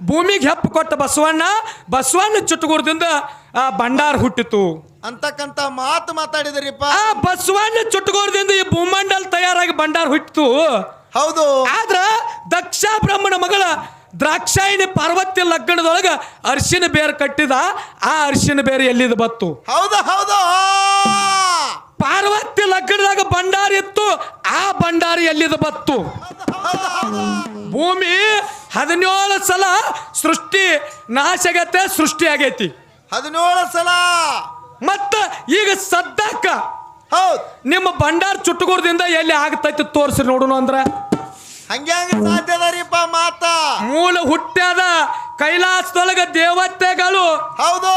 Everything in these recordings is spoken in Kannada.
ಭೂಮಿಗೆ ಹೆಪ್ಪು ಕೊಟ್ಟ ಬಸವಣ್ಣ ಬಸವಣ್ಣ ಚುಟುಗುರದಿಂದ ಆ ಭಂಡಾರ ಹುಟ್ಟಿತು. ಅಂತಕ್ಕಂತ ಮಾತು ಮಾತಾಡಿದ್ರಿಪ್ಪ. ಆ ಬಸವಣ್ಣ ಚುಟುಗುರದಿಂದ ಈ ಭೂಮಂಡಲ ತಯಾರಾಗಿ ಭಂಡಾರ ಹುಟ್ಟಿತು. ಹೌದು. ಆದ್ರ ದಕ್ಷ ಬ್ರಹ್ಮಣ ಮಗಳ ದ್ರಾಕ್ಷಾಯಿಣಿ ಪಾರ್ವತಿ ಲಗ್ನದೊಳಗ ಅರಿಶಿನ ಬೇರು ಕಟ್ಟಿದ ಆ ಅರ್ಶಿನ ಬೇರು ಎಲ್ಲಿದ ಬತ್ತು ಹೌದು ಹೌದು. ಪಾರ್ವತಿ ಲಗ್ನದಾಗ ಭಂಡಾರ ಇತ್ತು ಆ ಭಂಡಾರ ಎಲ್ಲಿದ ಬತ್ತು ಭೂಮಿ ಹದಿನೇಳು ಸಲ ಸೃಷ್ಟಿ ನಾಶ ಆಗತ್ತೆ ಸೃಷ್ಟಿ ಆಗೈತಿ. ಹದಿನೇಳು ಸಲ. ಮತ್ತ ಈಗ ಸದ್ದಕ್ಕ ಹೌದು. ನಿಮ್ಮ ಭಂಡಾರ ಚುಟ್ಟುಗುರದಿಂದ ಎಲ್ಲಿ ಆಗ್ತೈತಿ ತೋರಿಸಿ ನೋಡೋಣ ಅಂದ್ರ? ಹಂಗೆ ಹಂಗೆ ಸಾಧ್ಯ ಅದರಿಪ್ಪ ಮಾತ. ಮೂಲ ಹುಟ್ಟ್ಯಾದ ಕೈಲಾಸದೊಳಗ ದೇವತೆಗಳು ಹೌದು.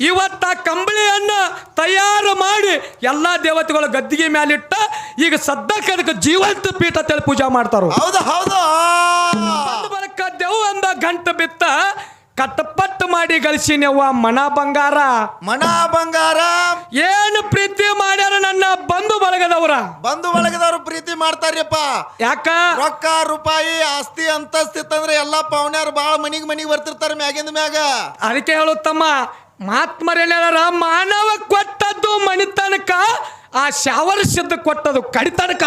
ಇವತ್ತ ಕಂಬಳಿಯನ್ನ ತಯಾರು ಮಾಡಿ ಎಲ್ಲ ದೇವತೆಗಳ ಗದ್ದಿಗೆ ಮೇಲಿಟ್ಟ ಈಗ ಸದ್ದಕ್ಕೆ ಅದಕ್ಕೆ ಜೀವಂತ ಪೀಠ ತೇಳಿ ಪೂಜೆ ಮಾಡ್ತಾರ? ಹೌದು ಹೌದು. ಬರಕ ದೆವ್ ಅಂದ ಗಂಟ ಬಿತ್ತ ಕಟ್ಟಪಟ್ಟು ಮಾಡಿ ಗಳಿಸಿನವ್ವ ಮನ ಬಂಗಾರ. ಮನ ಬಂಗಾರ. ಏನು ಪ್ರೀತಿ ಮಾಡ್ಯಾರ ನನ್ನ ಬಂಧು ಬಳಗದವ್ರ? ಬಂಧು ಬಳಗದವ್ರು ಪ್ರೀತಿ ಮಾಡ್ತಾರ್ರಿಪ್ಪ ಯಾಕ? ರೊಕ್ಕ ರೂಪಾಯಿ ಆಸ್ತಿ ಅಂತಸ್ತಿತ್ತಂದ್ರೆ ಎಲ್ಲಾ ಪವನ್ಯಾರು ಬಾಳ ಮನಿಗ್ ಮನಿಗ್ ಬರ್ತಿರ್ತಾರ ಮ್ಯಾಗಿಂದ ಮ್ಯಾಗ. ಅದಕ್ಕೆ ಹೇಳುತ್ತಮ್ಮ ಮಾತ್ಮರೇಳ್ಯಾರ ಮಾನವ ಕೊಟ್ಟದ್ದು ಮಣಿತನಕ ಆ ಶಾವರ ಸಿದ್ಧ ಕೊಟ್ಟದು ಕಡಿತನಕ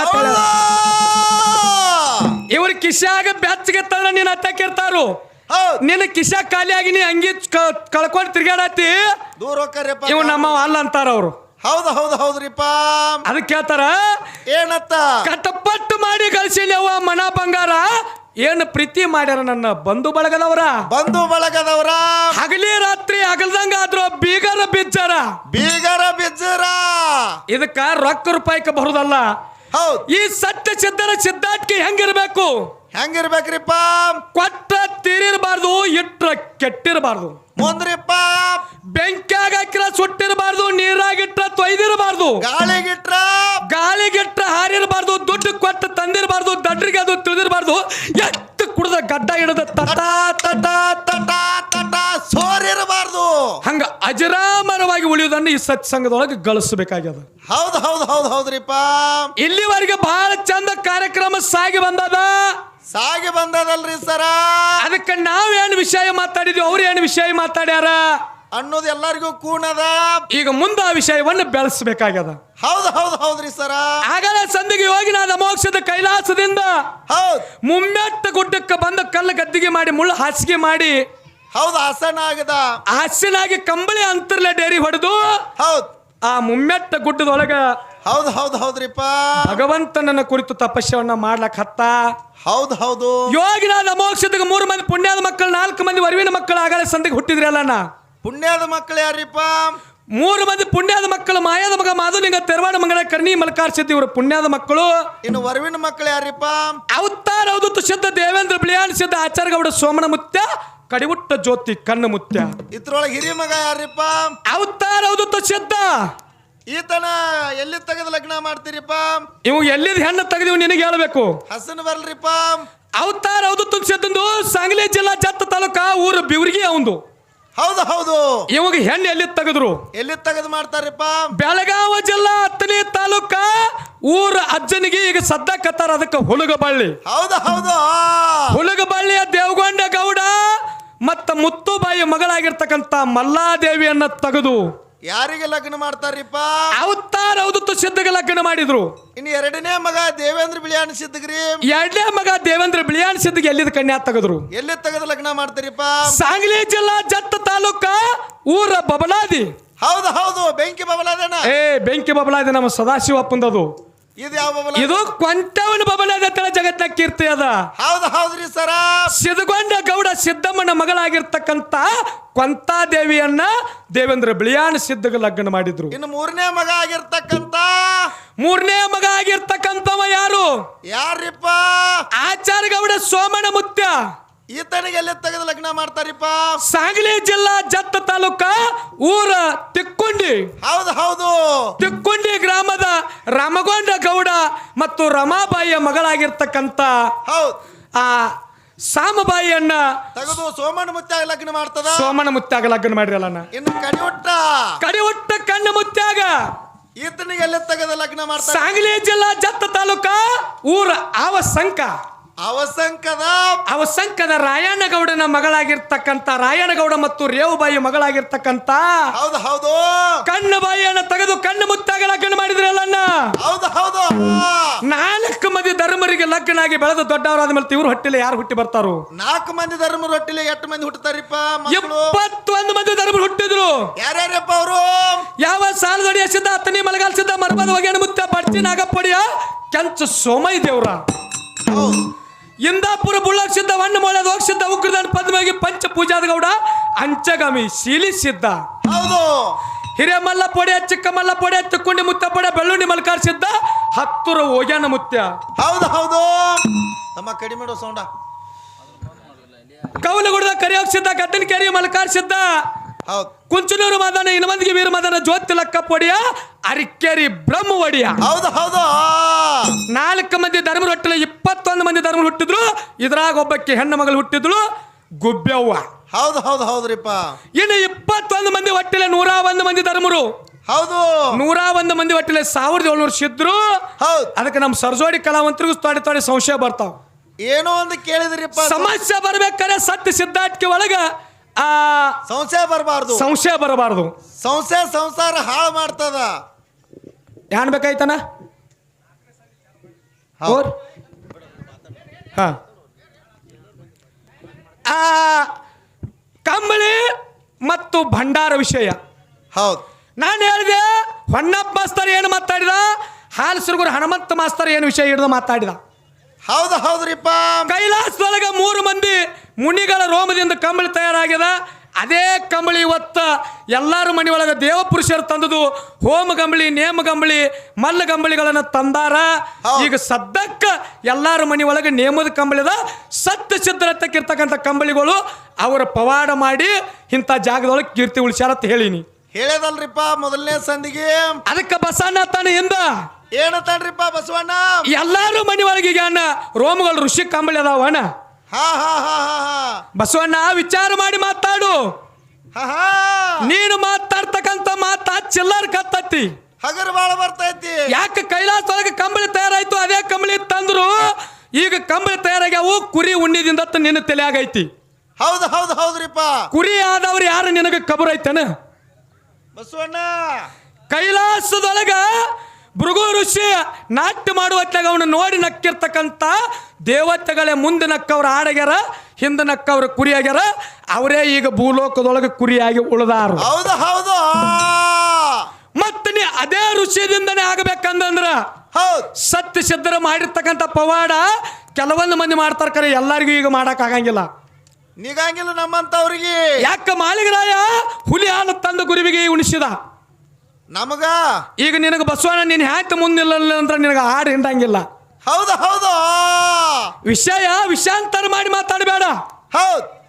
ಇವ್ರ ಕಿಶಾಗ ಬೆಚ್ಚಗೆ ತಳ ನೀನ್ ಅತ್ತಕ್ಕಿರ್ತಾರು ಹೌದ್. ನಿನ್ನ ಕಿಶಾ ಖಾಲಿ ಆಗಿ ನೀ ಹಂಗಿ ಕಳ್ಕೊಂಡ್ ತಿರ್ಗಾಡತಿ ದೂರ ಇವ್ ನಮ್ಮ ಅಲ್ಲ ಅಂತಾರ ಅವರು. ಹೌದು ಹೌದು ಹೌದ್ರಿಪ್ಪ. ಅದಕ್ಕೆ ಹೇಳ್ತಾರ ಏನತ್ತ? ಕಟಪಟ್ಟು ಮಾಡಿ ಗಳಿಸಿನವ್ವ ಮನ ಬಂಗಾರ. ಏನು ಪ್ರೀತಿ ಮಾಡ್ಯಾರ ನನ್ನ ಬಂಧು ಬಳಗದವರ? ಬಂಧು ಬಳಗದವರ? ಹಗಲಿ ರಾತ್ರಿ ಹಗಲ್ದಂಗ ಆದ್ರೂ ಬೀಗರ ಬಿಜ್ಜರ. ಬೀಗರ ಬಿಜ್ಜರ. ಇದಕ್ಕ ರೊಕ್ಕ ರೂಪಾಯಿಕ ಬರುದಲ್ಲ. ಹೌದು. ಈ ಸತ್ಯ ಸಿದ್ಧರ ಸಿದ್ಧಾಟಿಕೆ ಹೆಂಗಿರ್ಬೇಕು? ಹೆಂಗಿರ್ಬೇಕ್ರಿಪ್ಪ? ಕೊಟ್ಟ ತೀರಿರಬಾರ್ದು ಇಟ್ರ ಕೆಟ್ಟಿರಬಾರ್ದು. ಮುಂದ್ರಿಪ್ಪ. ಬೆಂಕಿಯಾಗ ಹಾಕಿರ ಸುಟ್ಟಿರಬಾರ್ದು ನೀರಾಗಿಟ್ರ ತೊಯ್ದಿರಬಾರ್ದು. ಗಾಳಿಗಿಟ್ರ ಎತ್ತು ಕುಡ್ದ ಗಡ್ಡ ಹಿಡಿದ ತಟ ತಟ ತಟ ತಟ ಸೋರಿರಬಾರ್ದು. ಹಂಗ ಅಜರಾಮರವಾಗಿ ಉಳಿಯುವುದನ್ನು ಈ ಸತ್ಸಂಗದೊಳಗೆ ಗಳಿಸಬೇಕಾಗ್ಯದ. ಹೌದು ಹೌದು ಹೌದು ಹೌದ್ರಿಪ್ಪ. ಇಲ್ಲಿವರೆಗೆ ಬಹಳ ಚಂದ ಕಾರ್ಯಕ್ರಮ ಸಾಗಿ ಬಂದದ. ಸಾಗಿ ಬಂದದಲ್ರಿ ಸರ. ಅದಕ್ಕೆ ನಾವೇನು ವಿಷಯ ಮಾತಾಡಿದ್ವಿ ಅವ್ರು ಏನು ವಿಷಯ ಮಾತಾಡ್ಯಾರ? ಅನ್ನೋದು ಎಲ್ಲರಿಗೂ ಕೂನದ ಈಗ ಮುಂದೆ ಆ ವಿಷಯವನ್ನು ಬೆಳೆಸಬೇಕಾಗ್ಯದ. ಹೌದು ಹೌದು ಹೌದ್ರಿ ಸರ. ಆಗಲೇ ಸಂದಿಗೆ ಯೋಗಿನಾದ ಮೋಕ್ಷದ ಕೈಲಾಸದಿಂದ ಹೌದ್. ಮುಮ್ಮೆಟ್ಟ ಗುಡ್ಡಕ್ಕೆ ಬಂದ ಕಲ್ಲು ಗದ್ದಿಗೆ ಮಾಡಿ ಮುಳ್ಳು ಹಾಸಿಗೆ ಮಾಡಿ ಹೌದು ಹಸನ ಆಗದ ಹಾಸ್ಯನಾಗಿ ಕಂಬಳಿ ಅಂತರ್ಲೆ ಡೇರಿ ಹೊಡೆದು ಹೌದು. ಆ ಮುಮ್ಮೆಟ್ಟ ಗುಡ್ಡದೊಳಗ ಹೌದು ಹೌದು ಹೌದ್ರಿಪ್ಪ. ಭಗವಂತನನ್ನ ಕುರಿತು ತಪಸ್ಯವನ್ನ ಮಾಡ್ಲಕ್ ಹತ್ತ. ಹೌದು ಹೌದು. ಯೋಗಿನಾದ ಅಮೋಕ್ಷದ ಮೂರು ಮಂದಿ ಪುಣ್ಯದ ಮಕ್ಕಳು ನಾಲ್ಕು ಮಂದಿ ವರವಿನ ಮಕ್ಕಳು ಆಗಲೇ ಸಂದಿಗೆ ಹುಟ್ಟಿದ್ರಿ ನಾ ಪುಣ್ಯದ ಮಕ್ಕಳು ಯಾರಿಪ್ಪ? ಮೂರು ಮಂದಿ ಪುಣ್ಯದ ಮಕ್ಕಳು ಮಾಯಾದ ಮಗ ಮಾಧುಲಿಂಗ ತೆರವಾಡ ಮಂಗಳ ಕರ್ಣಿ ಮಲ್ಕಾರ್ ಸಿದ್ಧ ಇವರು ಪುಣ್ಯದ ಮಕ್ಕಳು. ಇನ್ನು ವರವಿನ ಮಕ್ಕಳು ಯಾರಿಪ್ಪ? ಅವತಾರ ಅವಧೂತ ಸಿದ್ಧ ದೇವೇಂದ್ರ ಬಿಳಿಯಾನ್ ಸಿದ್ಧ ಆಚಾರ್ಯಗೌಡ ಸೋಮನ ಮುತ್ಯ ಕಡಿವುಟ್ಟ ಜ್ಯೋತಿ ಕಣ್ಣು ಮುತ್ಯ. ಇದ್ರೊಳಗೆ ಹಿರಿಯ ಮಗ ಯಾರಿಪ್ಪ? ಅವತಾರ ಅವಧೂತ ಸಿದ್ಧ ಈತನ ಎಲ್ಲಿ ತೆಗೆದು ಲಗ್ನ ಮಾಡ್ತೀರಿಪ್ಪ? ಇವು ಎಲ್ಲಿದ್ ಹೆಣ್ಣು ತೆಗೆದಿವ್ ನಿನಗೆ ಹೇಳ್ಬೇಕು. ಹಸನ್ ಬರ್ಲ್ರಿಪ್ಪ? ಅವತಾರ ಅವಧೂತ ಸಿದ್ಧಂದು ಸಾಂಗ್ಲಿ ಜಿಲ್ಲಾ ಜತ್ತ ತಾಲೂಕಾ ಊರು ಬಿವ್ರಿಗೆ ಅವಂದು. ಹೌದು ಹೌದು. ಇವಾಗ ಹೆಣ್ಣು ಎಲ್ಲಿ ತೆಗೆದ್ರು? ಎಲ್ಲಿ ತೆಗೆದು ಮಾಡ್ತಾರಪ್ಪ? ಬೆಳಗಾವ ಜಿಲ್ಲಾ ಹತ್ತನೇ ತಾಲೂಕ ಊರ ಅಜ್ಜನಿಗೆ ಈಗ ಸದ್ದ ಕತ್ತಾರ ಅದಕ್ಕೆ ಹುಲಗಬಳ್ಳಿ. ಹೌದು ಹೌದು. ಹುಳುಗಬಳ್ಳಿಯ ದೇವಗೊಂಡ ಗೌಡ ಮತ್ತ ಮುತ್ತುಬಾಯಿ ಮಗಳಾಗಿರ್ತಕ್ಕಂಥ ಮಲ್ಲಾದೇವಿಯನ್ನ ತೆಗೆದು ಯಾರಿಗೆ ಲಗ್ನ ಮಾಡ್ತಾರಿಪ್ಪ ಅವತಾರ ಅವಧೂತ ಸಿದ್ಧಗೆ ಲಗ್ನ ಮಾಡಿದ್ರು. ಇನ್ನು ಎರಡನೇ ಮಗ ದೇವೇಂದ್ರ ಬಿಳಿಯಾಣ ಸಿದ್ಧಗ್ರಿ. ಎರಡನೇ ಮಗ ದೇವೇಂದ್ರ ಬಿಳಿಯಾಣ ಸಿದ್ಧಗೆ ಎಲ್ಲಿದ ಕನ್ಯಾ ತೆಗೆದ್ರು? ಎಲ್ಲಿ ತೆಗೆದು ಲಗ್ನ ಮಾಡ್ತಾರಿಪ್ಪ? ಸಾಂಗ್ಲಿ ಜಿಲ್ಲಾ ಜತ್ತ ತಾಲೂಕ ಊರ ಬಬಲಾದಿ. ಹೌದು ಹೌದು ಬೆಂಕಿ ಬಬಲಾದನ? ಏ ಬೆಂಕಿ ಬಬಲಾದಿ ನಮ್ಮ ಸದಾಶಿವಪ್ಪಂದದು ಇದು ಯಾವ ಬಬಲ ಇದು ಕೊಂಟವನ ಬಬಲಾದಿ ಜಗತ್ತ ಕೀರ್ತಿ ಅದ. ಹೌದು ಹೌದ್ರಿ ಸರ. ಸಿದ್ಧಗೊಂಡ ಗೌಡ ಸಿದ್ದಮ್ಮನ ಮಗಳಾಗಿರ್ತಕ್ಕಂಥ ಕೊಂತಾದೇವಿಯನ್ನ ದೇವೇಂದ್ರ ಬಿಳಿಯಾನ ಸಿದ್ಧಗ ಲಗ್ನ ಮಾಡಿದ್ರು. ಇನ್ನು ಮೂರನೇ ಮಗ ಆಗಿರ್ತಕ್ಕಂತ? ಮೂರನೇ ಮಗ ಆಗಿರ್ತಕ್ಕಂಥವ ಯಾರು? ಯಾರಿಪ್ಪ ಆಚಾರ್ಯ ಗೌಡ ಸೋಮಣ ಮುತ್ಯ ಈತನಿಗೆ ಎಲ್ಲಿ ತೆಗೆದು ಲಗ್ನ ಮಾಡ್ತಾರಿಪ್ಪ. ಸಾಂಗ್ಲಿ ಜಿಲ್ಲಾ ಜತ್ತ ತಾಲೂಕ ಊರ ತಿಕ್ಕೊಂಡಿ. ಹೌದು ಹೌದು. ತಿಕ್ಕೊಂಡಿ ಗ್ರಾಮದ ರಾಮಗೊಂಡ ಗೌಡ ಮತ್ತು ರಮಾಬಾಯಿಯ ಮಗಳಾಗಿರ್ತಕ್ಕಂಥ ಹೌದು. ಆ ಸಾಮಬಾಯಿಯನ್ನ ತೆಗೆದು ಸೋಮನ ಮುತ್ತಾಗ ಲಗ್ನ ಮಾಡ್ತದ? ಸೋಮನ ಮುತ್ತಾಗ ಲಗ್ನ ಮಾಡಿರಲ್ಲ ಇನ್ನು ಕಡಿಯುಟ್ಟ ಕಡಿ ಒಟ್ಟ ಕಣ್ಣ ಮುತ್ಯಾಗ. ಈತನಿಗೆ ಎಲ್ಲಿ ತೆಗೆದು ಲಗ್ನ ಮಾಡ್ತಾರೆ. ಸಾಂಗ್ಲಿ ಜಿಲ್ಲಾ ಜತ್ತ ತಾಲೂಕ ಊರ ಆವ ಸಂಕ ಅವಸಂಕದ. ಅವಸಂಕದ ರಾಯಣ್ಣಗೌಡನ ಮಗಳಾಗಿರ್ತಕ್ಕಂಥ ರಾಯಣ್ಣಗೌಡ ಮತ್ತು ರೇವುಬಾಯಿ ಮಗಳಾಗಿರ್ತಕ್ಕಂಥ ಹೌದು ಹೌದು. ಕಣ್ಣು ಬಾಯಿಯನ್ನು ತೆಗೆದು ಕಣ್ಣು ಮುತ್ತಾಗ ಲಗ್ನ ಮಾಡಿದ್ರಲ್ಲಣ್ಣ ಹೌದು ಹೌದು. ನಾಲ್ಕು ಮಂದಿ ಧರ್ಮರಿಗೆ ಲಗ್ನ ಆಗಿ ಬೆಳೆದು ದೊಡ್ಡವರಾದ ಮೇಲೆ ಇವ್ರು ಹೊಟ್ಟಿಲ್ಲ ಯಾರು ಹುಟ್ಟಿ ಬರ್ತಾರು? ನಾಲ್ಕು ಮಂದಿ ಧರ್ಮ ಹೊಟ್ಟಿಲ್ಲ ಎಷ್ಟು ಮಂದಿ ಹುಟ್ಟತಾರಿಪ್ಪ ಇಪ್ಪತ್ತೊಂದು ಮಂದಿ ಧರ್ಮ ಹುಟ್ಟಿದ್ರು. ಯಾರ್ಯಾರಪ್ಪ ಅವರು? ಯಾವ ಸಾಲದಡಿ ಹಸಿದ್ದ ಹತ್ತನೇ ಮಲಗಾಲ್ಸಿದ್ದ ಮರಬದ ಒಗೆಣ ಮುತ್ತ ಪಡ್ತಿ ನಾಗಪ್ಪಡಿಯ ಕೆಂಚು ಸೋಮೈ ದೇವ್ರ. ಹೌದು. ಇಂದಾಪುರ ಬುಳ್ಳಕ್ ಸಿದ್ಧ ವಣ್ಣ ಮೊಳೆದ ಉಗ್ರದ ಸಿದ್ಧ ಉಗ್ರದಾನ್ ಪದ್ಮಗೆ ಪಂಚ ಪೂಜಾದ ಗೌಡ ಅಂಚಗಾಮಿ ಶೀಲಿ ಸಿದ್ಧ ಹೌದು. ಹಿರಿಯ ಮಲ್ಲ ಪೊಡೆ ಚಿಕ್ಕ ಮಲ್ಲ ಪೊಡೆ ತುಕ್ಕುಂಡಿ ಮುತ್ತ ಪೊಡೆ ಬೆಳ್ಳುಂಡಿ ಮಲ್ಕಾರಿಸಿದ್ದ ಹತ್ತುರ ಹೋಗ್ಯಾನ ಮುತ್ಯ. ಹೌದು ಹೌದು. ತಮ್ಮ ಕಡಿಮೆ ಮಾಡೋ ಸೌಂಡ. ಕೌಲಗುಡದ ಕರಿಯೋಗ್ ಸಿದ್ಧ ಗದ್ದನ ಕೆರಿ ಮಲ್ಕಾರ್ ಸಿದ್ಧ. ಹೌದು. ಕುಂಚನೂರು ಮದನ ಇನಮಂದಿಗೆ ವೀರ ಮದನ ಜ್ಯೋತಿ ಲಕ್ಕ ಪೊಡಿಯ ಅರಿಕೆರಿ ಬ್ರಹ್ಮ ಒಡಿಯ ಹೌದು ಹೌದು. ನಾಲ್ಕು ಮಂದಿ ಧರ್ಮ ರೊಟ್ಟಿಲ ಇಪ್ಪತ್ತೊಂದು ಮಂದಿ ಧರ್ಮ ಹುಟ್ಟಿದ್ರು ಇದ್ರಾಗ ಒಬ್ಬಕ್ಕೆ ಹೆಣ್ಣು ಮಗಳು ಹುಟ್ಟಿದ್ಳು ಗುಬ್ಬೆವ್ವ ಹೌದು ಹೌದು ಹೌದ್ರಿಪ್ಪ. ಇನ್ನು ಇಪ್ಪತ್ತೊಂದು ಮಂದಿ ಒಟ್ಟಿಲೆ ನೂರ ಒಂದು ಮಂದಿ ಧರ್ಮರು. ಹೌದು. ನೂರ ಒಂದು ಮಂದಿ ಒಟ್ಟಿಲೆ ಸಾವಿರದ ಏಳ್ನೂರು ಸಿದ್ರು ಹೌದು. ಅದಕ್ಕೆ ನಮ್ಮ ಸರ್ಜೋಡಿ ಕಲಾವಂತರಿಗೂ ತೊಡೆ ತೊಡೆ ಸಂಶಯ ಬರ್ತಾವ. ಏನೋ ಒಂದು ಕೇಳಿದ್ರಿಪ್ಪ ಸಮಸ್ಯೆ ಬರ್ಬೇಕಾದ್ರೆ ಸತ್ಯ ಸಿದ್ಧಾರ್ಥಕ್ಕೆ ಒಳಗ ಆ ಸಂಶಯ ಬರಬಾರ್ದು. ಸಂಶಯ ಬರಬಾರ್ದು. ಸಂಶಯ ಸಂಸಾರ ಹಾಳು ಮಾಡ್ತದ. ಏನ್ ಬೇಕಾಯ್ತನ? ಹೌದು. ಹಾ. ಆ ಕಂಬಳಿ ಮತ್ತು ಭಂಡಾರ ವಿಷಯ. ಹೌದು. ನಾನು ಹೇಳಿದೆ ಹೊನ್ನಪ್ಪ ಮಾಸ್ತರ್ ಏನು ಮಾತಾಡಿದ? ಹಾಲು ಸುರ್ಗುರು ಹನುಮಂತ ಮಾಸ್ತರ್ ಏನು ವಿಷಯ ಹಿಡಿದು ಮಾತಾಡಿದ? ಹೌದು ಹೌದ್ರಿಪ್ಪ. ಕೈಲಾಸದೊಳಗೆ ಮೂರು ಮಂದಿ ಮುನಿಗಳ ರೋಮದಿಂದ ಕಂಬಳಿ ತಯಾರಾಗ್ಯದ ಅದೇ ಕಂಬಳಿ ಒತ್ತ ಎಲ್ಲರ ಮನೆ ಒಳಗೆ ದೇವಪುರುಷರು ತಂದದು ಹೋಮ ಗಂಬಳಿ ನೇಮ ಗಂಬಳಿ ಮಲ್ಲ ಗಂಬಳಿಗಳನ್ನು ತಂದಾರ. ಈಗ ಸದ್ಯಕ್ಕ ಎಲ್ಲರ ಮನೆ ಒಳಗೆ ನೇಮದ ಕಂಬಳಿದ ಸತ್ಯ ಸಿದ್ಧರತ್ತಕ್ಕಿರ್ತಕ್ಕಂಥ ಕಂಬಳಿಗಳು ಅವರ ಪವಾಡ ಮಾಡಿ ಇಂಥ ಜಾಗದೊಳಗೆ ಕೀರ್ತಿ ಉಳಿಸ್ಯಾರ ಅಂತ ಹೇಳಿನಿ. ಹೇಳದಲ್ರಿಪ್ಪ ಮೊದಲನೇ ಸಂದಿಗೆ. ಅದಕ್ಕೆ ಬಸಣ್ಣ ತಾನೆ ಏನ ತಣ್ಣರಿಪ್ಪ ಬಸವಣ್ಣ? ಎಲ್ಲಾರು ಮನೆ ಒಳಗೆ ಈಗ ಅಣ್ಣ ರೋಮಗಳು ಋಷಿ ಕಂಬಳಿ ಅದಾವ ಅಣ್ಣ. ಹಾ ಹಾ ಹಾ ಬಸವಣ್ಣ ವಿಚಾರ ಮಾಡಿ ಮಾತಾಡು. ಹಾ ಹಾ. ನೀನು ಮಾತಾಡ್ತಕ್ಕಂತ ಮಾತಾ ಚಿಲ್ಲರ್ ಕತ್ತತಿ. ಹಗರ್ ಬಾಳ ಬರ್ತೈತಿ. ಯಾಕೆ ಕೈಲಾಸದೊಳಗೆ ಕಂಬಳಿ ತಯಾರಾಯ್ತು ಅದೇ ಕಂಬಳಿ ತಂದ್ರು? ಈಗ ಕಂಬಳಿ ತಯಾರಾಗ್ಯಾವು ಕುರಿ ಉಣ್ಣಿದಿಂದ ನಿನ್ನ ತಲೆ ಆಗೈತಿ ಹೌದು ಹೌದು ಹೌದ್ರಿಪ್ಪ. ಕುರಿ ಆದವ್ರು ಯಾರು ನಿನಗೆ ಕಬರ್ ಐತನ? ಬಸವಣ್ಣ. ಕೈಲಾಸದೊಳಗ ಭೃಗು ಋಷಿ ನಾಟ್ಯ ಮಾಡುವ ಅವನು ನೋಡಿ ನಕ್ಕಿರ್ತಕ್ಕಂಥ ದೇವತೆಗಳೇ ಮುಂದೆ ನಕ್ಕವ್ರು ಆಡಗ್ಯಾರ ಹಿಂದೆ ನಕ್ಕವ್ರು ಕುರಿಯಾಗ್ಯಾರ ಅವರೇ ಈಗ ಭೂಲೋಕದೊಳಗೆ ಕುರಿಯಾಗಿ ಉಳಿದಾರು. ಹೌದು ಹೌದು. ಮತ್ತೆ ನೀ ಅದೇ ಋಷಿಯಿಂದನೇ ಆಗಬೇಕಂದ್ರ ಹೌದು. ಸತ್ಯ ಸಿದ್ಧರ ಮಾಡಿರ್ತಕ್ಕಂಥ ಪವಾಡ ಕೆಲವೊಂದು ಮಂದಿ ಮಾಡ್ತಾರ ಕರೆ ಎಲ್ಲರಿಗೂ ಈಗ ಮಾಡಕ್ ಆಗಂಗಿಲ್ಲ. ನಿಗಂಗಿಲ್ಲ ನಮ್ಮಂತವ್ರಿಗೆ ಯಾಕ ಮಾಲಿಗರಾಯ ಹುಲಿ ಹಾಲು ತಂದು ಗುರುವಿಗೆ ಉಣಿಸಿದ? ನಮಗ? ಈಗ ನಿನಗೆ ಬಸವಣ್ಣ ನೀನು ಹ್ಯಾಕ್ ಮುಂದಿಲ್ಲ ಅಂದ್ರೆ ನಿನಗೆ ಹಾಡು ಹಿಂಡಂಗಿಲ್ಲ. ಹೌದು ಹೌದು. ವಿಷಯ ವಿಷಾಂತರ ಮಾಡಿ ಮಾತಾಡಬೇಡ. ಹೌದು.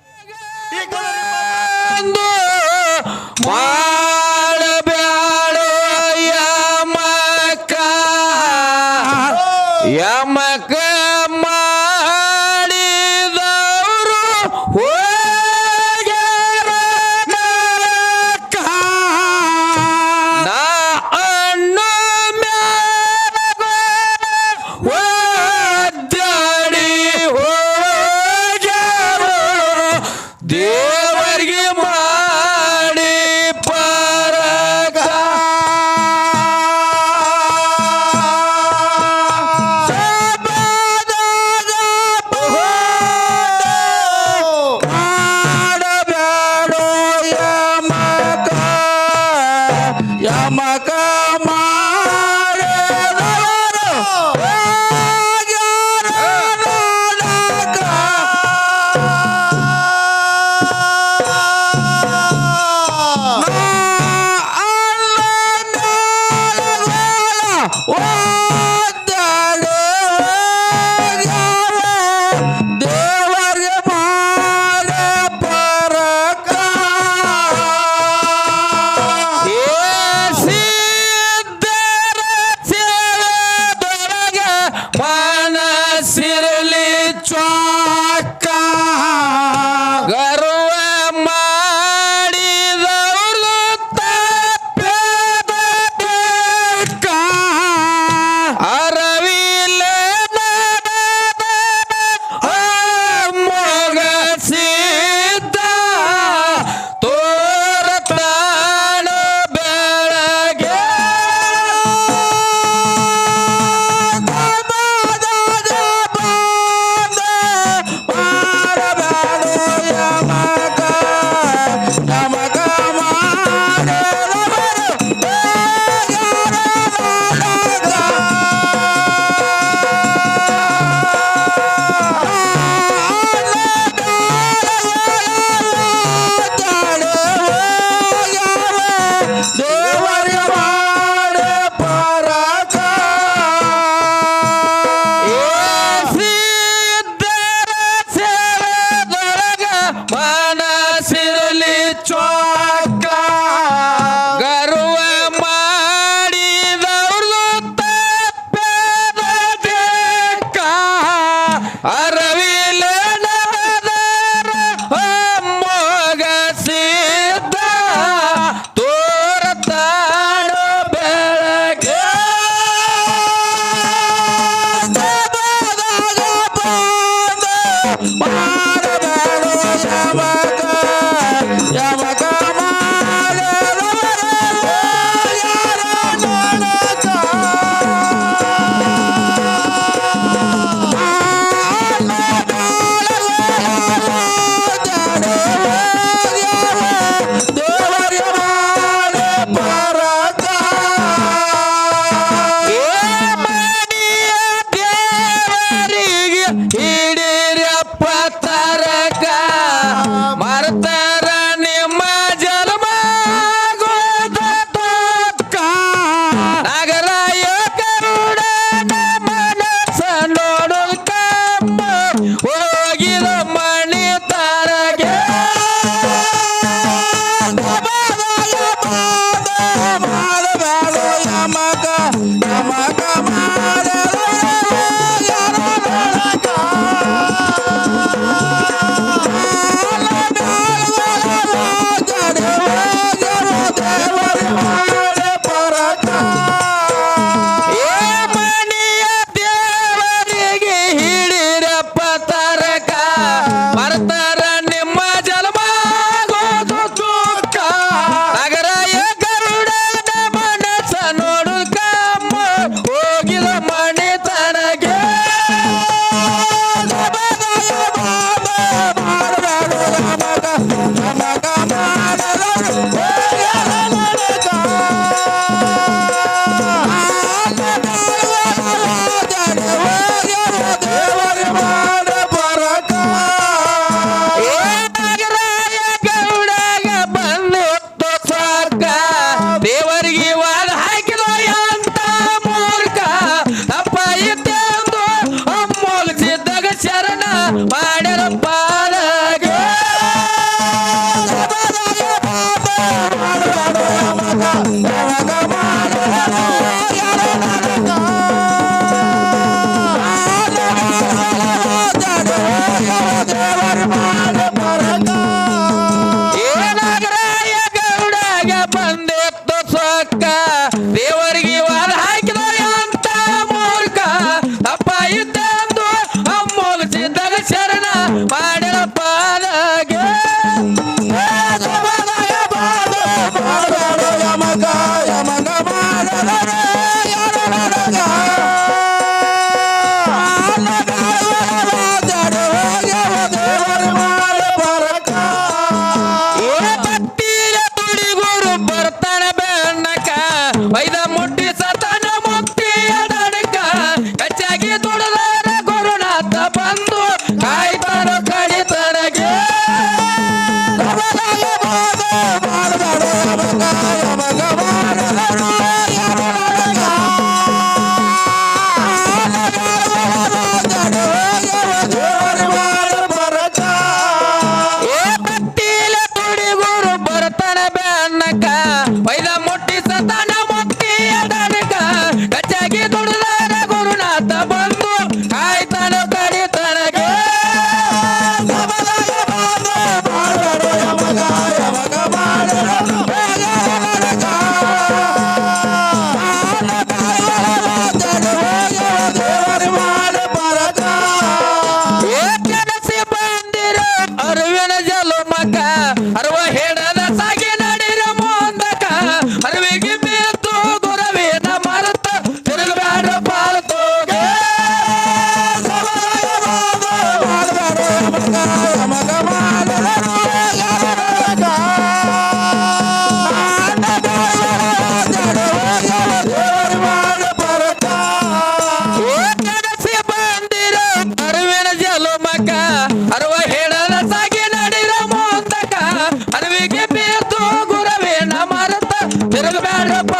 ತಿರುಗಬೇಡಪ್ಪ